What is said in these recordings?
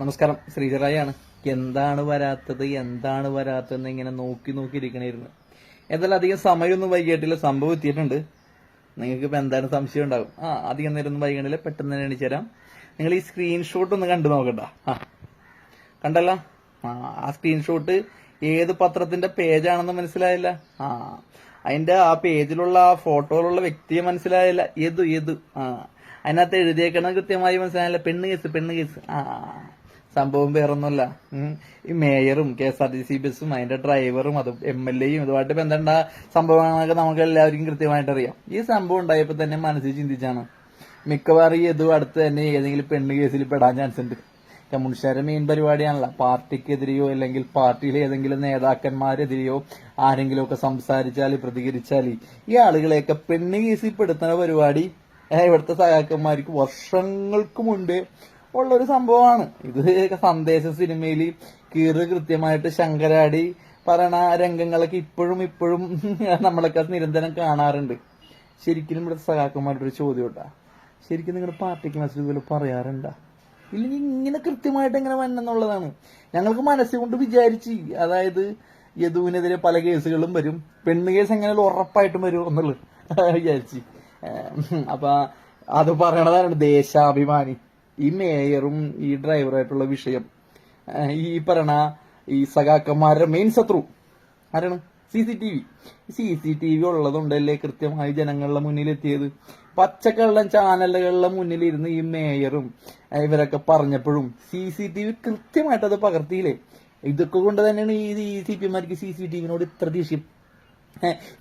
നമസ്കാരം. ശ്രീധരായാണ് എന്താണ് വരാത്തത്? എന്താണ് വരാത്തതെന്ന് ഇങ്ങനെ നോക്കി നോക്കി ഇരിക്കണായിരുന്നു. എന്തായാലും അധികം സമയമൊന്നും വൈകിട്ടില്ല സംഭവം എത്തിയിട്ടുണ്ട്. നിങ്ങൾക്ക് ഇപ്പൊ എന്താണ് സംശയം ഉണ്ടാകും? ആ അധികം നേരം ഒന്നും വൈകണില്ല. പെട്ടെന്ന് തന്നെ എണീച്ചു തരാം നിങ്ങൾ ഈ സ്ക്രീൻഷോട്ട് ഒന്ന് കണ്ടു നോക്കണ്ട ആ കണ്ടല്ല? ആ സ്ക്രീൻഷോട്ട് ഏത് പത്രത്തിന്റെ പേജാണെന്ന് മനസ്സിലായില്ല. ആ അതിന്റെ ആ പേജിലുള്ള ആ ഫോട്ടോയിലുള്ള വ്യക്തിയെ മനസ്സിലായില്ല. ഏതു ഏതു? ആ അതിനകത്ത് എഴുതിയേക്കണത് കൃത്യമായി മനസ്സിലായില്ല. പെണ്ണ് കേസ് പെണ്ണ് കേസ്. ആ സംഭവം വേറൊന്നുമല്ല. ഈ മേയറും K S R T C ബസ്സും അതിന്റെ ഡ്രൈവറും അതും എം എൽ എയും ഇതുമായിട്ട് ബന്ധപ്പെട്ട സംഭവങ്ങളൊക്കെ നമുക്ക് എല്ലാവർക്കും കൃത്യമായിട്ട് അറിയാം ഈ സംഭവം ഉണ്ടായപ്പോ തന്നെ മനസ്സിൽ ചിന്തിച്ചാണ്. മിക്കവാറും ഇതും അടുത്ത് തന്നെ ഏതെങ്കിലും പെണ്ണ് കേസിൽ പെടാൻ ചാൻസ് ഉണ്ട് കമ്മ്യൂണിസ്റ്റുകാരുടെ മെയിൻ പരിപാടിയാണല്ലോ. പാർട്ടിക്കെതിരെയോ അല്ലെങ്കിൽ പാർട്ടിയിലെ ഏതെങ്കിലും നേതാക്കന്മാരെതിരെയോ ആരെങ്കിലും ഒക്കെ സംസാരിച്ചാൽ പ്രതികരിച്ചാൽ ഈ ആളുകളെയൊക്കെ പെണ്ണ് കേസിൽ പെടുത്തുന്ന പരിപാടി ഇവിടുത്തെ സഹാക്കന്മാർക്ക് വർഷങ്ങൾക്ക് മുൻപേ ഉള്ള ഒരു സംഭവമാണ്. ഇത് സന്ദേശ സിനിമയിൽ കീറ് കൃത്യമായിട്ട് ശങ്കരാടി പറയണ രംഗങ്ങളൊക്കെ ഇപ്പോഴും ഇപ്പോഴും നമ്മളൊക്കെ നിരന്തരം കാണാറുണ്ട്. ശരിക്കും ഇവിടെ സഹാക്കന്മാരുടെ ഒരു ചോദ്യം ഉണ്ടാ? ശരിക്കും നിങ്ങളുടെ പാർട്ടി മനസ്സിൽ ഇതുപോലെ പറയാറുണ്ടാ? ഇല്ലെങ്കിൽ ഇങ്ങനെ കൃത്യമായിട്ട് എങ്ങനെ വന്നെന്നുള്ളതാണ്. ഞങ്ങൾക്ക് മനസ്സുകൊണ്ട് വിചാരിച്ച് അതായത് യദുവിനെതിരെ പല കേസുകളും വരും. പെണ്ണ് കേസ് എങ്ങനെ ഉറപ്പായിട്ടും വരും എന്നുള്ളത് വിചാരിച്ച്. അപ്പൊ അത് പറയണതാണ് ദേശാഭിമാനി. ഈ മേയറും ഈ ഡ്രൈവറായിട്ടുള്ള വിഷയം ഈ പറയണ ഈ സഖാക്കന്മാരുടെ മെയിൻ ശത്രു ആരാണ്? C C T V C C T V ഉള്ളതുകൊണ്ടല്ലേ കൃത്യമായി ജനങ്ങളുടെ മുന്നിൽ എത്തിയത് പച്ചക്കള്ളം ചാനലുകളുടെ മുന്നിൽ ഇരുന്ന് ഈ മേയറും ഇവരൊക്കെ പറഞ്ഞപ്പോഴും സി സി ടി വി കൃത്യമായിട്ട് അത് പകർത്തിയില്ലേ? ഇതൊക്കെ കൊണ്ട് തന്നെയാണ് ഈ സി പി എമാർക്ക് സി സി ടി വിനോട് ഇത്ര ദേഷ്യം.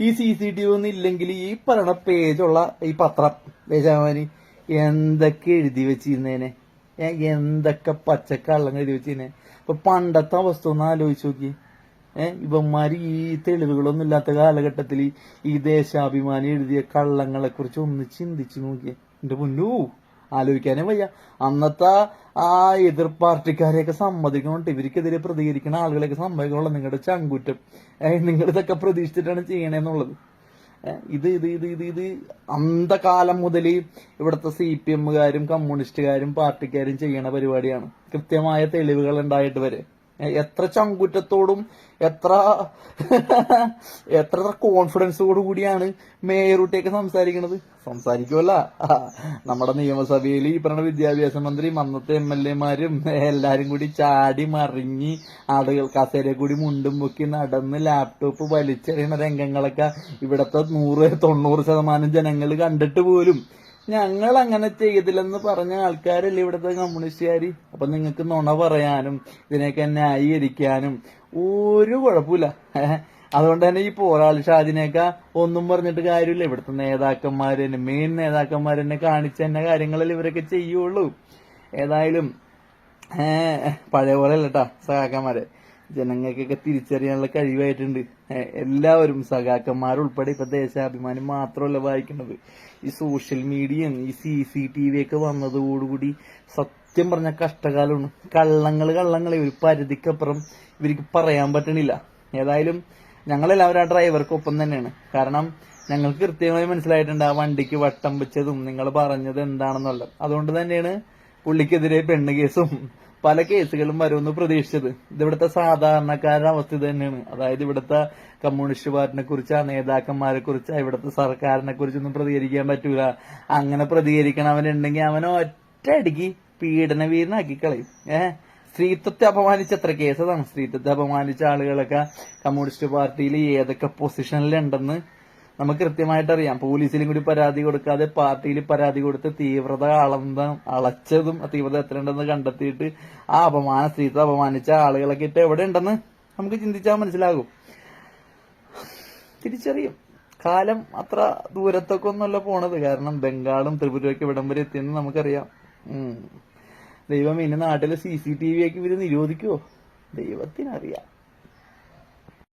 ഈ സി സി ടി വി ഒന്നും ഇല്ലെങ്കിൽ ഈ പറയണ പേജുള്ള ഈ പത്രം ദേശാഭിമാനി എന്തൊക്കെ എഴുതി വെച്ചിരുന്നേനെ? എന്തൊക്കെ പച്ചക്കള്ളം എഴുതി വെച്ചിരുന്നെ? ഇപ്പൊ പണ്ടത്തെ അവസ്ഥ ഒന്ന് ആലോചിച്ച് നോക്കി ഏഹ് ഇവന്മാര് ഈ തെളിവുകളൊന്നും ഇല്ലാത്ത കാലഘട്ടത്തിൽ ഈ ദേശാഭിമാനി എഴുതിയ കള്ളങ്ങളെ കുറിച്ച് ഒന്ന് ചിന്തിച്ചു നോക്കിയേ. എന്റെ പൊന്നു ആലോചിക്കാനേ വയ്യ. അന്നത്തെ ആ എതിർ പാർട്ടിക്കാരെയൊക്കെ സമ്മതിക്കണോട്ട് ഇവർക്കെതിരെ പ്രതികരിക്കുന്ന ആളുകളെയൊക്കെ സമ്മതിക്കണമല്ലോ നിങ്ങളുടെ ചങ്കൂറ്റം. നിങ്ങൾ ഇതൊക്കെ പ്രതീക്ഷിച്ചിട്ടാണ് ചെയ്യണേന്നുള്ളത്. ഇത് ഇത് ഇത് ഇത് ഇത് അന്ധകാലം മുതൽ ഇവിടുത്തെ സി പി എമ്മുകാരും കമ്മ്യൂണിസ്റ്റുകാരും പാർട്ടിക്കാരും ചെയ്യണ പരിപാടിയാണ്. കൃത്യമായ തെളിവുകൾ ഉണ്ടായിട്ട് വരെ. എത്ര ചങ്കുറ്റത്തോടും എത്ര എത്ര കോൺഫിഡൻസോടു കൂടിയാണ് മേയറൂട്ടിയൊക്കെ സംസാരിക്കുന്നത് സംസാരിക്കുമല്ല നമ്മുടെ നിയമസഭയിൽ ഈ പറഞ്ഞ വിദ്യാഭ്യാസ മന്ത്രി അന്നത്തെ എം എൽ എമാരും എല്ലാരും കൂടി ചാടി മറിഞ്ഞി ആളുകൾ കസേര കൂടി മുണ്ടും പൊക്കി നടന്ന് ലാപ്ടോപ്പ് വലിച്ചെറിയുന്ന രംഗങ്ങളൊക്കെ ഇവിടത്തെ നൂറ് തൊണ്ണൂറ് ശതമാനം ജനങ്ങൾ കണ്ടിട്ട് പോലും ഞങ്ങൾ അങ്ങനെ ചെയ്തില്ലെന്ന് പറഞ്ഞ ആൾക്കാരല്ലേ ഇവിടുത്തെ കമ്മ്യൂണിസ്റ്റുകാർ അപ്പൊ നിങ്ങൾക്ക് നുണ പറയാനും ഇതിനെയൊക്കെ ന്യായീകരിക്കാനും ഒരു കുഴപ്പമില്ല. അതുകൊണ്ട് തന്നെ ഈ പോരാളി ഷാജിനെയൊക്കെ ഒന്നും പറഞ്ഞിട്ട് കാര്യമില്ല. ഇവിടുത്തെ നേതാക്കന്മാര് തന്നെ മെയിൻ നേതാക്കന്മാർ തന്നെ കാണിച്ച തന്നെ കാര്യങ്ങളിൽ ഇവരൊക്കെ ചെയ്യുള്ളൂ. ഏതായാലും പഴയ പോലെ അല്ലട്ടാ സഹാക്കന്മാരെ ജനങ്ങൾക്കൊക്കെ തിരിച്ചറിയാനുള്ള കഴിവായിട്ടുണ്ട്. എല്ലാവരും സഖാക്കന്മാരുൾപ്പെടെ ഇപ്പൊ ദേശാഭിമാനി മാത്രമല്ല വായിക്കുന്നത്. ഈ സോഷ്യൽ മീഡിയയും ഈ സി സി ടി വി ഒക്കെ വന്നതോടുകൂടി സത്യം പറഞ്ഞ കഷ്ടകാലമാണ്. കള്ളങ്ങൾ കള്ളങ്ങളെ ഒരു പരിധിക്കപ്പുറം ഇവർക്ക് പറയാൻ പറ്റണില്ല. ഏതായാലും ഞങ്ങളെല്ലാവരും ആ ഡ്രൈവർക്കൊപ്പം തന്നെയാണ്. കാരണം ഞങ്ങൾക്ക് കൃത്യമായി മനസ്സിലായിട്ടുണ്ട് ആ വണ്ടിക്ക് വട്ടം വെച്ചതും നിങ്ങൾ പറഞ്ഞത് എന്താണെന്നുള്ളത്. അതുകൊണ്ട് തന്നെയാണ് പുള്ളിക്കെതിരെ പെണ്ണ് കേസും പല കേസുകളും വരുമെന്ന് പ്രതീക്ഷിച്ചത്. ഇതിവിടുത്തെ സാധാരണക്കാരുടെ അവസ്ഥ തന്നെയാണ്. അതായത് ഇവിടുത്തെ കമ്മ്യൂണിസ്റ്റ് പാർട്ടിനെ കുറിച്ച് ആ നേതാക്കന്മാരെ കുറിച്ച് ഇവിടുത്തെ സർക്കാരിനെ കുറിച്ചൊന്നും പ്രതികരിക്കാൻ പറ്റൂല. അങ്ങനെ പ്രതികരിക്കണവനുണ്ടെങ്കിൽ അവനെ ഒറ്റയടിക്ക് പീഡന വീരനാക്കി കളയും. ഏഹ് സ്ത്രീത്വത്തെ അപമാനിച്ച എത്ര കേസതാണ് സ്ത്രീത്വത്തെ അപമാനിച്ച ആളുകളൊക്കെ കമ്മ്യൂണിസ്റ്റ് പാർട്ടിയിൽ ഏതൊക്കെ പൊസിഷനിലുണ്ടെന്ന് നമുക്ക് കൃത്യമായിട്ട് അറിയാം. പോലീസിലും കൂടി പരാതി കൊടുക്കാതെ പാർട്ടിയിൽ പരാതി കൊടുത്ത് തീവ്രത അളന്ന അളച്ചതും തീവ്രത എത്രയുണ്ടെന്ന് കണ്ടെത്തിയിട്ട് ആ അപമാന സ്ത്രീത്വം അപമാനിച്ച ആളുകളൊക്കെ ഇട്ട് എവിടെ ഉണ്ടെന്ന് നമുക്ക് ചിന്തിച്ചാൽ മനസ്സിലാകും. തിരിച്ചറിയും. കാലം അത്ര ദൂരത്തൊക്കെ ഒന്നുമല്ല പോണത്. കാരണം ബംഗാളും ത്രിപുരയൊക്കെ ഇവിടം വരെ എത്തിയെന്ന് നമുക്കറിയാം. ദൈവം ഇനി നാട്ടിലെ സി സി ടി വി ഒക്കെ ഇവർ നിരോധിക്കുവോ? ദൈവത്തിനറിയാം.